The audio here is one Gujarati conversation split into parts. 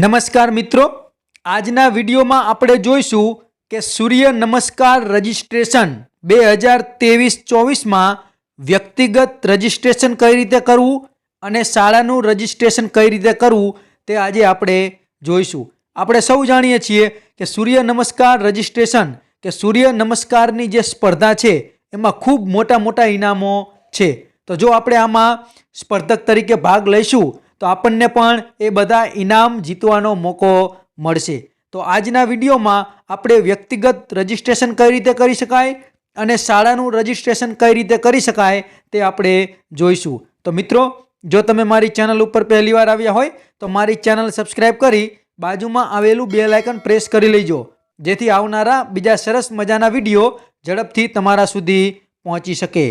નમસ્કાર મિત્રો. આજના વિડીયોમાં આપણે જોઈશું કે સૂર્ય નમસ્કાર રજિસ્ટ્રેશન બે હજાર ત્રેવીસ ચોવીસમાં વ્યક્તિગત રજિસ્ટ્રેશન કઈ રીતે કરવું અને શાળાનું રજિસ્ટ્રેશન કઈ રીતે કરવું તે આજે આપણે જોઈશું. આપણે સૌ જાણીએ છીએ કે સૂર્ય નમસ્કાર રજિસ્ટ્રેશન કે સૂર્ય નમસ્કારની જે સ્પર્ધા છે એમાં ખૂબ મોટા મોટા ઇનામો છે. તો જો આપણે આમાં સ્પર્ધક તરીકે ભાગ લઈશું તો આપણને પણ એ બધા ઇનામ જીતવાનો મોકો મળશે. તો આજના વિડીયોમાં આપણે વ્યક્તિગત રજિસ્ટ્રેશન કઈ રીતે કરી શકાય અને શાળાનું રજિસ્ટ્રેશન કઈ રીતે કરી શકાય તે આપણે જોઈશું. તો મિત્રો, જો તમે મારી ચેનલ ઉપર પહેલીવાર આવ્યા હોય, તો મારી ચેનલ સબસ્ક્રાઈબ કરી બાજુમાં આવેલું બે લાયકન પ્રેસ કરી લેજો. જેથી આવનારા બીજા સરસ મજાના વીડિયો ઝડપથી તમારા સુધી પહોંચી શકે.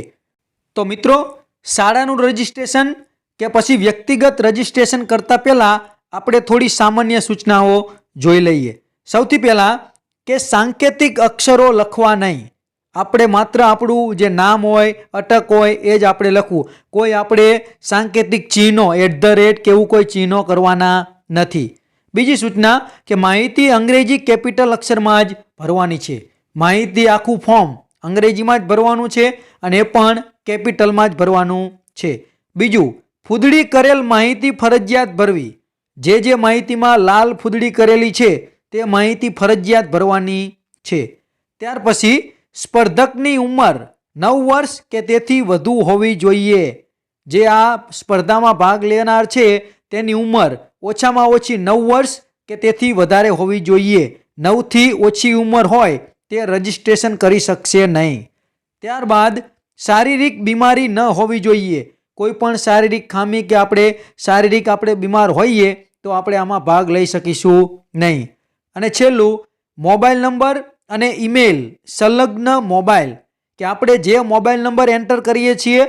તો મિત્રો, શાળાનું રજિસ્ટ્રેશન કે પછી વ્યક્તિગત રજિસ્ટ્રેશન કરતાં પહેલાં આપણે થોડી સામાન્ય સૂચનાઓ જોઈ લઈએ. સૌથી પહેલાં કે સાંકેતિક અક્ષરો લખવા નહીં. આપણે માત્ર આપણું જે નામ હોય, અટક હોય, એ જ આપણે લખવું. કોઈ આપણે સાંકેતિક ચિહ્નો એટ ધ રેટ કે એવું કોઈ ચિહ્નો કરવાના નથી. બીજી સૂચના કે માહિતી અંગ્રેજી કેપિટલ અક્ષરમાં જ ભરવાની છે. માહિતી આખું ફોર્મ અંગ્રેજીમાં જ ભરવાનું છે અને એ પણ કેપિટલમાં જ ભરવાનું છે. બીજું ફૂદડી કરેલ માહિતી ફરજિયાત ભરવી. જે જે માહિતીમાં લાલ ફૂદડી કરેલી છે, તે માહિતી ફરજિયાત ભરવાની છે. ત્યાર પછી સ્પર્ધકની ઉંમર નવ વર્ષ કે તેથી વધુ હોવી જોઈએ. જે આ સ્પર્ધામાં ભાગ લેનાર છે, તેની ઉંમર ઓછામાં ઓછી નવ વર્ષ કે તેથી વધારે હોવી જોઈએ. નવથી ઓછી ઉંમર હોય, તે રજિસ્ટ્રેશન કરી શકશે નહીં. ત્યારબાદ શારીરિક બીમારી ન હોવી જોઈએ. કોઈ પણ શારીરિક ખામી કે આપણે શારીરિક આપણે બીમાર હોઈએ તો આપણે આમાં ભાગ લઈ શકીશું નહીં. અને છેલ્લું, મોબાઈલ નંબર અને ઈમેલ, સંલગ્ન મોબાઈલ, કે આપણે જે મોબાઈલ નંબર એન્ટર કરીએ છીએ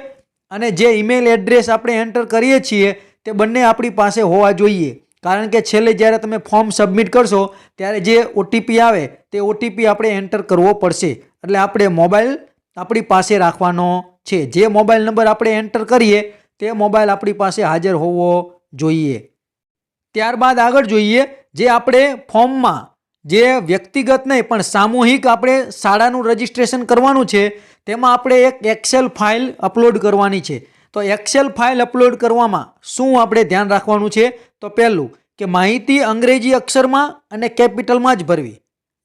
અને જે ઈમેલ એડ્રેસ આપણે એન્ટર કરીએ છીએ તે બંને આપણી પાસે હોવા જોઈએ. કારણ કે છેલ્લે જ્યારે તમે ફોર્મ સબમિટ કરશો, ત્યારે જે ઓટીપી આવે તે ઓટીપી આપણે એન્ટર કરવો પડશે. એટલે આપણે મોબાઈલ આપણી પાસે રાખવાનો છે. જે મોબાઈલ નંબર આપણે એન્ટર કરીએ, તે મોબાઈલ આપણી પાસે હાજર હોવો જોઈએ. ત્યારબાદ આગળ જોઈએ, જે આપણે ફોર્મમાં, જે વ્યક્તિગત નહીં, પણ સામૂહિક આપણે શાળાનું રજિસ્ટ્રેશન કરવાનું છે, તેમાં આપણે એક એક્સેલ ફાઇલ અપલોડ કરવાની છે. તો એક્સેલ ફાઇલ અપલોડ કરવામાં શું આપણે ધ્યાન રાખવાનું છે? તો પહેલું, કે માહિતી અંગ્રેજી અક્ષરમાં અને કેપિટલમાં જ ભરવી.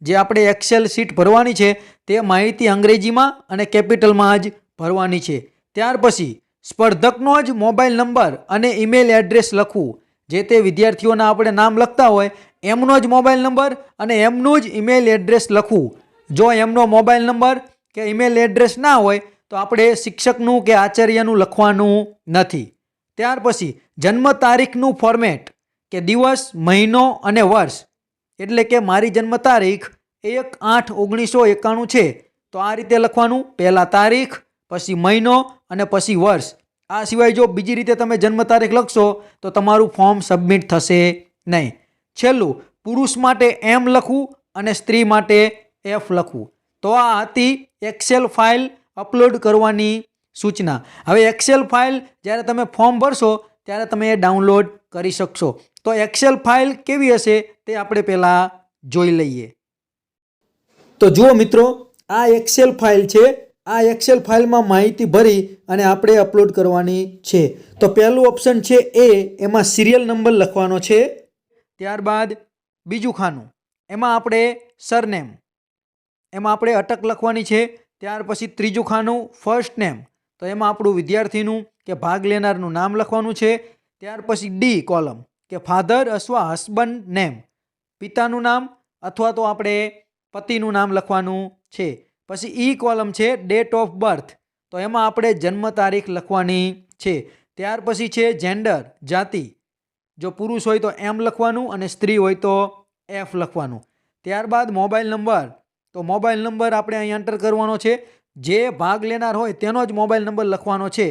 જે આપણે એક્સેલ શીટ ભરવાની છે, તે માહિતી અંગ્રેજીમાં અને કેપિટલમાં જ ભરવાની છે. ત્યાર પછી સ્પર્ધકનો જ મોબાઈલ નંબર અને ઈમેલ એડ્રેસ લખવું. જે તે વિદ્યાર્થીઓના આપણે નામ લખતા હોય, એમનો જ મોબાઈલ નંબર અને એમનું જ ઈમેલ એડ્રેસ લખવું. જો એમનો મોબાઈલ નંબર કે ઈમેલ એડ્રેસ ના હોય, તો આપણે શિક્ષકનું કે આચાર્યનું લખવાનું નથી. ત્યાર પછી જન્મ તારીખનું ફોર્મેટ કે દિવસ, મહિનો અને વર્ષ. એટલે કે મારી જન્મ તારીખ એક આઠ ઓગણીસો એકાણું છે. તો આ રીતે લખવાનું. પહેલાં તારીખ પછી મહિનો અને પછી વર્ષ. આ સિવાય જો બીજી રીતે તમે જન્મ તારીખ લખશો, તો તમારું ફોર્મ સબમિટ થશે નહીં. છેલ્લું, પુરુષ માટે એમ લખવું અને સ્ત્રી માટે એફ લખવું. તો આ હતી એક્સેલ ફાઇલ અપલોડ કરવાની સૂચના. હવે એક્સેલ ફાઇલ જ્યારે તમે ફોર્મ ભરશો, ત્યારે તમે એ ડાઉનલોડ કરી શકશો. તો એક્સેલ ફાઇલ કેવી હશે તે આપણે પહેલાં જોઈ લઈએ. તો જુઓ મિત્રો, આ એક્સેલ ફાઇલ છે આ એક્સેલ ફાઇલમાં માહિતી ભરી અને આપણે અપલોડ કરવાની છે. તો પહેલું ઓપ્શન છે એ, એમાં સિરિયલ નંબર લખવાનો છે. ત્યારબાદ બીજું ખાનું. એમાં આપણે સરનેમ એમાં આપણે અટક લખવાની છે. ત્યાર પછી ત્રીજું ખાનું ફર્સ્ટ નેમ તો એમાં આપણું વિદ્યાર્થીનું કે ભાગ લેનારનું નામ લખવાનું છે. ત્યાર પછી ડી કોલમ કે ફાધર અથવા હસબન્ડ નેમ પિતાનું નામ અથવા તો આપણે પતિનું નામ લખવાનું છે. પછી ઈ કોલમ છે ડેટ ઓફ બર્થ તો એમાં આપણે જન્મ તારીખ લખવાની છે. ત્યાર પછી છે જેન્ડર જાતિ. જો પુરુષ હોય તો એમ લખવાનું અને સ્ત્રી હોય તો એફ લખવાનું. ત્યારબાદ મોબાઈલ નંબર તો મોબાઈલ નંબર આપણે અહીં એન્ટર કરવાનો છે. જે ભાગ લેનાર હોય તેનો જ મોબાઈલ નંબર લખવાનો છે.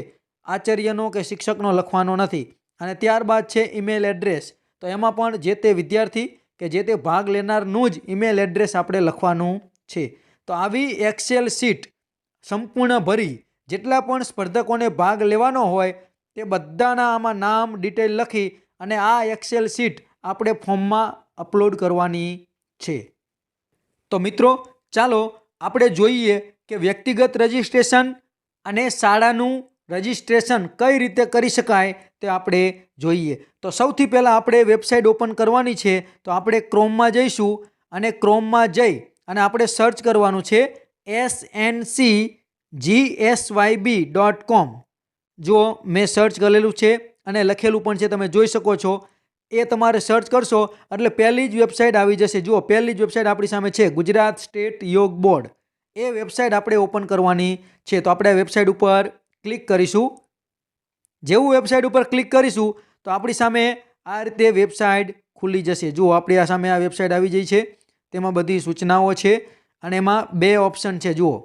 આચાર્યનો કે શિક્ષકનો લખવાનો નથી. અને ત્યારબાદ છે ઈમેલ એડ્રેસ તો એમાં પણ જે તે વિદ્યાર્થી કે જે તે ભાગ લેનારનું જ ઈમેલ એડ્રેસ આપણે લખવાનું છે. તો આવી એક્સેલ શીટ સંપૂર્ણ ભરી, જેટલા પણ સ્પર્ધકોને ભાગ લેવાનો હોય, તે બધાના આમાં નામ ડિટેલ લખી અને આ એક્સેલ શીટ આપણે ફોર્મમાં અપલોડ કરવાની છે. તો મિત્રો, ચાલો આપણે જોઈએ કે વ્યક્તિગત રજિસ્ટ્રેશન અને શાળાનું રજિસ્ટ્રેશન કઈ રીતે કરી શકાય તે આપણે જોઈએ. તો સૌથી પહેલાં આપણે વેબસાઇટ ઓપન કરવાની છે, તો આપણે ક્રોમમાં જઈશું અને ક્રોમમાં જઈ અને આપણે સર્ચ કરવાનું છે S N C G S Y B dot com જો મેં સર્ચ કરેલું છે અને લખેલું પણ છે, તમે જોઈ શકો છો. એ તમારે સર્ચ કરશો, એટલે પહેલી જ વેબસાઇટ આવી જશે. જુઓ, પહેલી જ વેબસાઇટ આપણી સામે છે, ગુજરાત સ્ટેટ યોગ બોર્ડ. એ વેબસાઇટ આપણે ઓપન કરવાની છે. તો આપણે વેબસાઇટ ઉપર ક્લિક કરીશું. જેવું વેબસાઇટ ઉપર ક્લિક કરીશું, તો આપણી સામે આ રીતે વેબસાઇટ ખુલી જશે. જુઓ, આપણી આ સામે આ વેબસાઇટ આવી જઈ છે. તેમાં બધી સૂચનાઓ છે અને એમાં બે ઓપ્શન છે, જુઓ.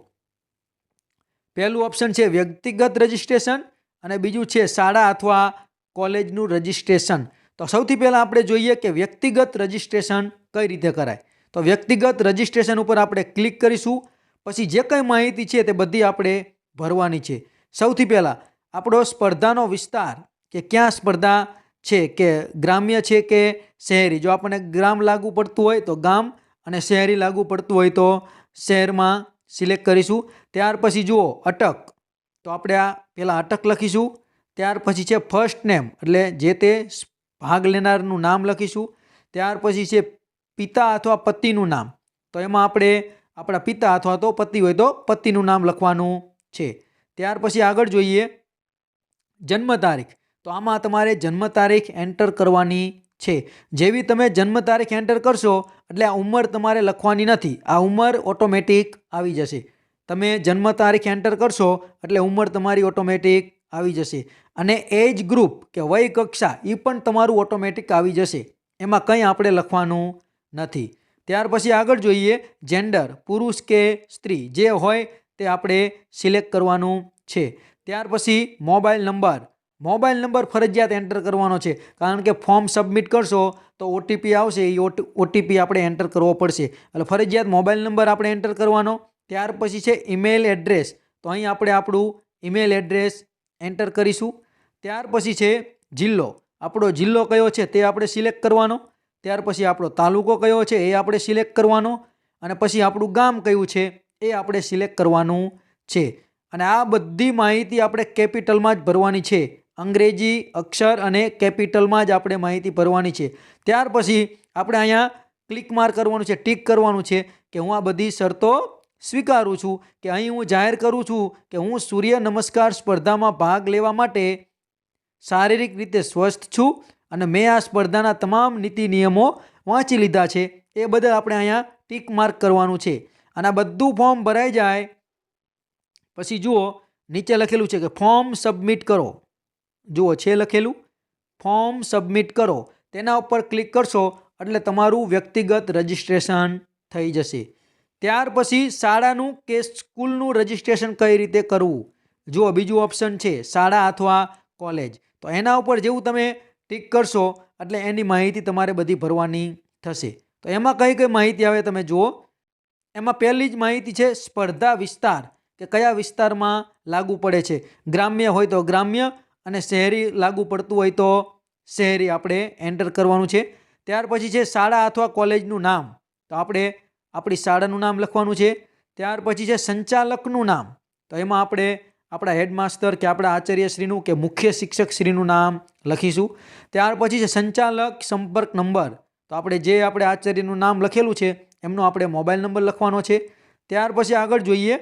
પહેલું ઓપ્શન છે વ્યક્તિગત રજિસ્ટ્રેશન અને બીજું છે શાળા અથવા કોલેજનું રજિસ્ટ્રેશન તો સૌથી પહેલાં આપણે જોઈએ કે વ્યક્તિગત રજિસ્ટ્રેશન કઈ રીતે કરાય. તો વ્યક્તિગત રજિસ્ટ્રેશન ઉપર આપણે ક્લિક કરીશું, પછી જે કંઈ માહિતી છે તે બધી આપણે ભરવાની છે. સૌથી પહેલાં આપણો સ્પર્ધાનો વિસ્તાર કે ક્યાં સ્પર્ધા છે, કે ગ્રામ્ય છે કે શહેરી? જો આપણને ગ્રામ લાગુ પડતું હોય તો ગામ અને શહેરી લાગુ પડતું હોય તો શહેરમાં સિલેક્ટ કરીશું. ત્યાર પછી જુઓ, અટક. તો આપણે આ પહેલાં અટક લખીશું. ત્યાર પછી છે ફર્સ્ટ નેમ એટલે જે તે ભાગ લેનારનું નામ લખીશું. ત્યાર પછી છે પિતા અથવા પતિનું નામ. તો એમાં આપણે આપણા પિતા અથવા તો પતિ હોય તો પતિનું નામ લખવાનું છે. ત્યાર પછી આગળ જોઈએ જન્મ તારીખ. તો આમાં તમારે જન્મ તારીખ એન્ટર કરવાની છે. જેવી તમે જન્મ તારીખ એન્ટર કરશો, એટલે આ ઉંમર તમારે લખવાની નથી. આ ઉંમર ઓટોમેટિક આવી જશે. તમે જન્મ તારીખ એન્ટર કરશો, એટલે ઉંમર તમારી ઓટોમેટિક આવી જશે. અને એજ ગ્રુપ કે વય કક્ષા એ પણ તમારું ઓટોમેટિક આવી જશે. એમાં કંઈ આપણે લખવાનું નથી. ત્યાર પછી આગળ જોઈએ જેન્ડર પુરુષ કે સ્ત્રી, જે હોય તે આપણે સિલેક્ટ કરવાનું છે. ત્યાર પછી મોબાઈલ નંબર મોબાઈલ નંબર ફરજિયાત એન્ટર કરવાનો છે. કારણ કે ફોર્મ સબમિટ કરશો તો ઓટીપી આવશે, એ ઓટીપી આપણે એન્ટર કરવો પડશે. એટલે ફરજિયાત મોબાઈલ નંબર આપણે એન્ટર કરવાનો. ત્યાર પછી છે ઈમેલ એડ્રેસ તો અહીં આપણે આપણું ઈમેલ એડ્રેસ એન્ટર કરીશું. ત્યાર પછી છે જિલ્લો. આપણો જિલ્લો કયો છે તે આપણે સિલેક્ટ કરવાનો. ત્યાર પછી આપણો તાલુકો કયો છે એ આપણે સિલેક્ટ કરવાનો. અને પછી આપણું ગામ કયું છે એ આપણે સિલેક્ટ કરવાનું છે. અને આ બધી માહિતી આપણે કેપિટલમાં જ ભરવાની છે. અંગ્રેજી અક્ષર અને કેપિટલમાં જ આપણે માહિતી ભરવાની છે. ત્યાર પછી આપણે અહીંયા ક્લિક માર કરવાનું છે, ટીક કરવાનું છે કે હું આ બધી શરતો સ્વીકારું છું, કે અહીં હું જાહેર કરું છું કે હું સૂર્ય નમસ્કાર સ્પર્ધામાં ભાગ લેવા માટે શારીરિક રીતે સ્વસ્થ છું અને મેં આ સ્પર્ધાના તમામ નીતિ નિયમો વાંચી લીધા છે. એ બદલ આપણે અહીંયા ટીક માર્ક કરવાનું છે. અને આ બધું ફોર્મ ભરાઈ જાય. પછી જુઓ, નીચે લખેલું છે કે ફોર્મ સબમિટ કરો. જુઓ છે લખેલું. ફોર્મ સબમિટ કરો. તેના ઉપર ક્લિક કરશો એટલે તમારું વ્યક્તિગત રજિસ્ટ્રેશન થઈ જશે. ત્યાર પછી શાળાનું કે સ્કૂલનું રજિસ્ટ્રેશન કઈ રીતે કરવું? જુઓ, બીજું ઓપ્શન છે શાળા અથવા કોલેજ. તો એના ઉપર જેવું તમે ટીક કરશો એટલે એની માહિતી તમારે બધી ભરવાની થશે. તો એમાં કઈ કઈ માહિતી આવે તમે જુઓ. એમાં પહેલી જ માહિતી છે સ્પર્ધા વિસ્તાર. કે કયા વિસ્તારમાં લાગુ પડે છે? ગ્રામ્ય હોય તો ગ્રામ્ય અને શહેરી લાગુ પડતું હોય તો શહેરી આપણે એન્ટર કરવાનું છે. ત્યાર પછી છે શાળા અથવા કોલેજનું નામ. તો આપણે આપણી શાળાનું નામ લખવાનું છે. ત્યાર પછી છે સંચાલકનું નામ. તો એમાં આપણે આપણા હેડમાસ્ટર કે આપણા આચાર્યશ્રીનું કે મુખ્ય શિક્ષકશ્રીનું નામ લખીશું. ત્યાર પછી છે સંચાલક સંપર્ક નંબર. તો આપણે જે આપણે આચાર્યનું નામ લખેલું છે, એમનો આપણે મોબાઈલ નંબર લખવાનો છે. ત્યાર પછી આગળ જોઈએ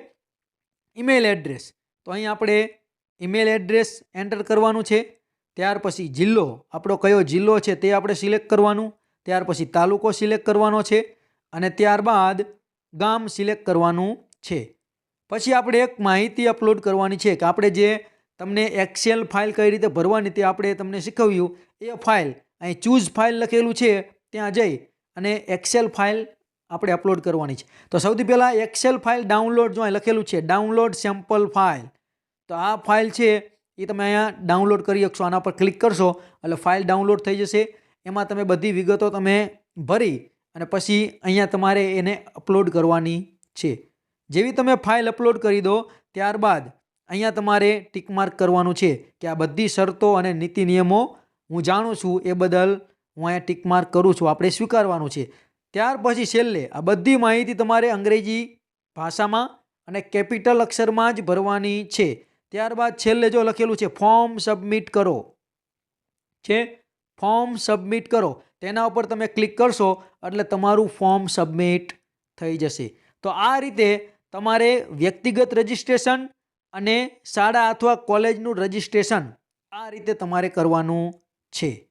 ઈમેલ એડ્રેસ. તો અહીં આપણે ઈમેલ એડ્રેસ એન્ટર કરવાનું છે. ત્યાર પછી જિલ્લો, આપણો કયો જિલ્લો છે તે આપણે સિલેક્ટ કરવાનું. ત્યાર પછી તાલુકો સિલેક્ટ કરવાનો છે અને ત્યારબાદ ગામ સિલેક્ટ કરવાનું છે. પછી આપણે એક માહિતી અપલોડ કરવાની છે કે આપણે જે તમને એક્સેલ ફાઇલ કઈ રીતે ભરવાની તે આપણે તમને શીખવ્યું. એ ફાઇલ અહીં ચૂઝ ફાઇલ લખેલું છે, ત્યાં જઈ અને એક્સેલ ફાઇલ આપણે અપલોડ કરવાની છે. તો સૌથી પહેલાં એક્સેલ ફાઇલ ડાઉનલોડ જો અહીં લખેલું છે ડાઉનલોડ સેમ્પલ ફાઇલ તો આ ફાઇલ છે, એ તમે અહીંયા ડાઉનલોડ કરી શકશો. આના પર ક્લિક કરશો, એટલે ફાઇલ ડાઉનલોડ થઈ જશે. એમાં તમે બધી વિગતો તમે ભરી અને પછી અહીંયા તમારે એને અપલોડ કરવાની છે. જેવી તમે ફાઇલ અપલોડ કરી દો, ત્યારબાદ અહીંયા તમારે ટીક માર્ક કરવાનું છે કે આ બધી શરતો અને નીતિ નિયમો હું જાણું છું, એ બદલ હું અહીંયા ટીકમાર્ક કરું છું, આપણે સ્વીકારવાનું છે. ત્યાર પછી છેલ્લે આ બધી માહિતી તમારે અંગ્રેજી ભાષામાં અને કેપિટલ અક્ષરમાં જ ભરવાની છે. ત્યારબાદ છેલ્લે જો લખેલું છે, ફોર્મ સબમિટ કરો. છે? ફોર્મ સબમિટ કરો. તેના ઉપર તમે ક્લિક કરશો, એટલે તમારું ફોર્મ સબમિટ થઈ જશે. તો આ રીતે તમારે વ્યક્તિગત રજિસ્ટ્રેશન અને શાળા અથવા કોલેજનું રજિસ્ટ્રેશન આ રીતે તમારે કરવાનું છે.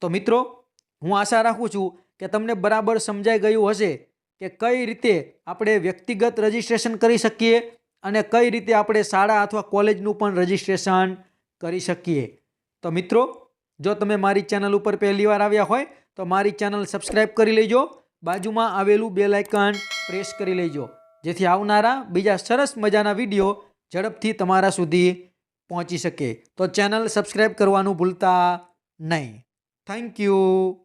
તો મિત્રો, હું આશા રાખું છું કે તમને બરાબર સમજાઈ ગયું હશે કે કઈ રીતે આપણે વ્યક્તિગત રજિસ્ટ્રેશન કરી શકીએ અને કઈ રીતે આપણે શાળા અથવા કોલેજનું પણ રજિસ્ટ્રેશન કરી શકીએ. તો મિત્રો, જો તમે મારી ચેનલ ઉપર પહેલીવાર આવ્યા હોય, તો મારી ચેનલ સબસ્ક્રાઈબ કરી લેજો. બાજુમાં આવેલું બે લાઇકન પ્રેસ કરી લેજો. જેથી આવનારા બીજા સરસ મજાના વીડિયો ઝડપથી તમારા સુધી પહોંચી શકે. તો ચેનલ સબસ્ક્રાઈબ કરવાનું ભૂલતા નહીં. Thank you.